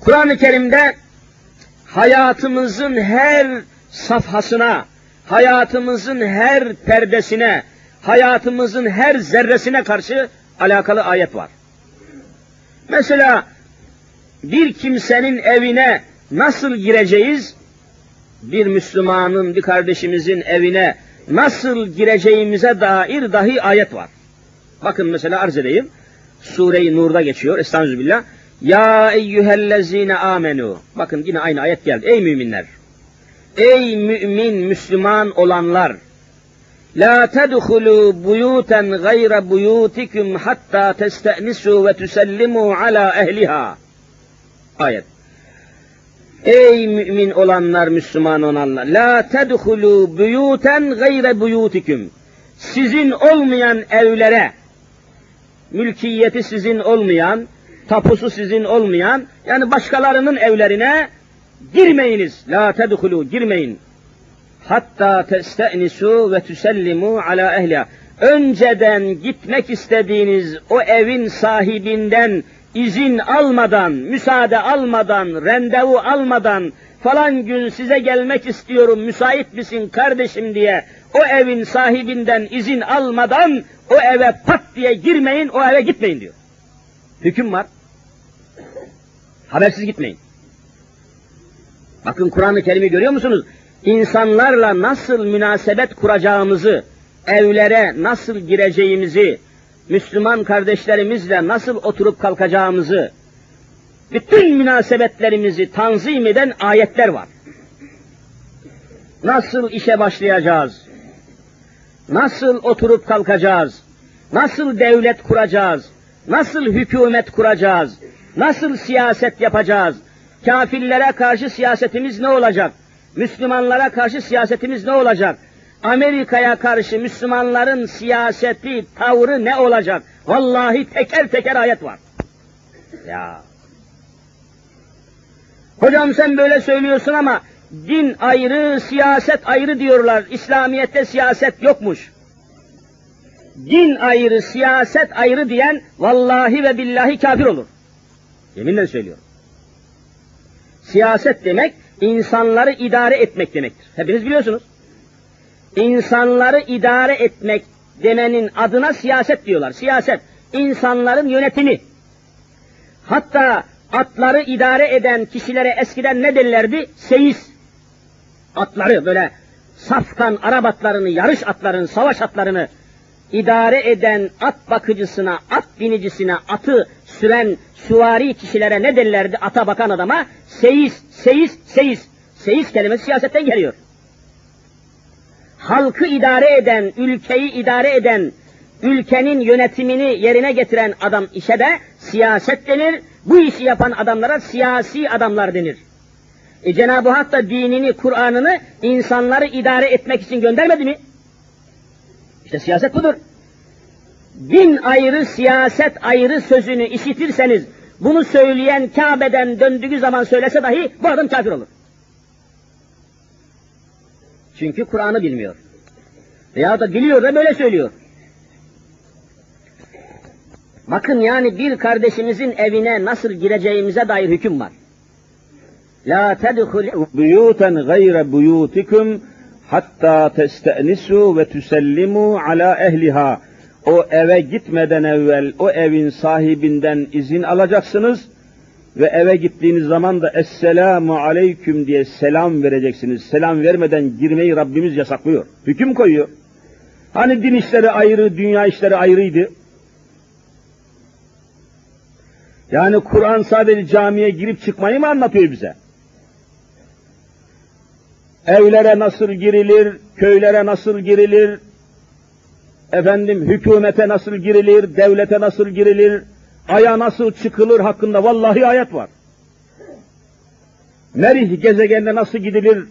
Kur'an-ı Kerim'de hayatımızın her safhasına, hayatımızın her perdesine, hayatımızın her zerresine karşı alakalı ayet var. Mesela bir kimsenin evine nasıl gireceğiz? Bir Müslümanın, bir kardeşimizin evine nasıl gireceğimize dair dahi ayet var. Bakın mesela arz edeyim. Sure-i Nur'da geçiyor. Estağfirullah. Ya eyyühellezine amenu. Bakın yine aynı ayet geldi. Ey müminler. Ey mümin, Müslüman olanlar. La tedhulu buyuten gayre buyutikum hatta testenisu ve tusellimu ala ehliha. Ayet. Ey mümin olanlar, Müslüman olanlar. La tedhulu buyuten gayre buyutikum. Sizin olmayan evlere, mülkiyeti sizin olmayan, tapusu sizin olmayan, yani başkalarının evlerine girmeyiniz. La tedhulu, girmeyin. Hatta testenisu ve tusellimu ala ehliha. Önceden gitmek istediğiniz o evin sahibinden izin almadan, müsaade almadan, randevu almadan, falan gün size gelmek istiyorum, müsait misin kardeşim diye o evin sahibinden izin almadan o eve pat diye girmeyin, o eve gitmeyin diyor. Hüküm var. Habersiz gitmeyin. Bakın Kur'an-ı Kerim'i görüyor musunuz? İnsanlarla nasıl münasebet kuracağımızı, evlere nasıl gireceğimizi, Müslüman kardeşlerimizle nasıl oturup kalkacağımızı, bütün münasebetlerimizi tanzim eden ayetler var. Nasıl işe başlayacağız? Nasıl oturup kalkacağız? Nasıl devlet kuracağız? Nasıl hükümet kuracağız? Nasıl siyaset yapacağız? Kafirlere karşı siyasetimiz ne olacak? Müslümanlara karşı siyasetimiz ne olacak? Amerika'ya karşı Müslümanların siyaseti, tavrı ne olacak? Vallahi teker teker ayet var. Ya. Hocam sen böyle söylüyorsun ama din ayrı, siyaset ayrı diyorlar. İslamiyet'te siyaset yokmuş. Din ayrı, siyaset ayrı diyen vallahi ve billahi kafir olur. Yeminle söylüyorum. Siyaset demek insanları idare etmek demektir. Hepiniz biliyorsunuz. İnsanları idare etmek demenin adına siyaset diyorlar. Siyaset, insanların yönetimi. Hatta atları idare eden kişilere eskiden ne derlerdi? Seyis. Atları böyle safkan Arap atlarını, yarış atlarını, savaş atlarını idare eden at bakıcısına, at binicisine, atı süren süvari kişilere ne derlerdi ata bakan adama? Seyis, seyis, seyis. Seyis kelimesi siyasetten geliyor. Halkı idare eden, ülkeyi idare eden, ülkenin yönetimini yerine getiren adam işe de siyaset denir. Bu işi yapan adamlara siyasi adamlar denir. E Cenab-ı Hak da dinini, Kur'an'ını insanları idare etmek için göndermedi mi? İşte siyaset budur. Din ayrı, siyaset ayrı sözünü işitirseniz, bunu söyleyen Kabe'den döndüğü zaman söylese dahi bu adam kafir olur. Çünkü Kur'an'ı bilmiyor. Veya da biliyor da böyle söylüyor. Bakın yani bir kardeşimizin evine nasıl gireceğimize dair hüküm var. La tedhul buyuten gayre buyutikum hatta testenisu ve tusellimu ala ehliha. O eve gitmeden evvel o evin sahibinden izin alacaksınız ve eve gittiğiniz zaman da Esselamu Aleyküm diye selam vereceksiniz. Selam vermeden girmeyi Rabbimiz yasaklıyor. Hüküm koyuyor. Hani din işleri ayrı, dünya işleri ayrıydı. Yani Kur'an sadece camiye girip çıkmayı mı anlatıyor bize? Evlere nasıl girilir, köylere nasıl girilir, efendim hükümete nasıl girilir, devlete nasıl girilir, aya nasıl çıkılır hakkında vallahi ayet var. Merih gezegenine nasıl gidilir,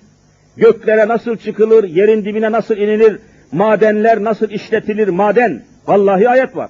göklere nasıl çıkılır, yerin dibine nasıl inilir, madenler nasıl işletilir, maden, vallahi ayet var.